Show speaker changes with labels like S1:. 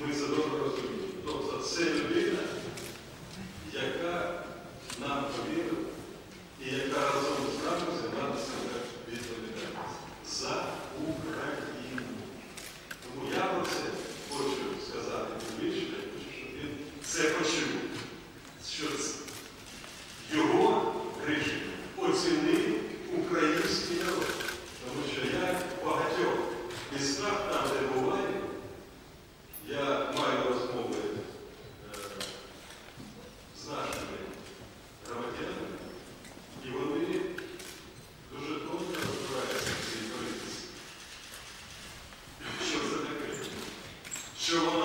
S1: ми це добре розуміємо. Тобто це людина, яка нам повірила і яка разом з нами взяла на себе відповідальність за Україну. Тому я про це хочу сказати більше, я хочу, щоб він це почув. Що його рішення оцінив український. Sure.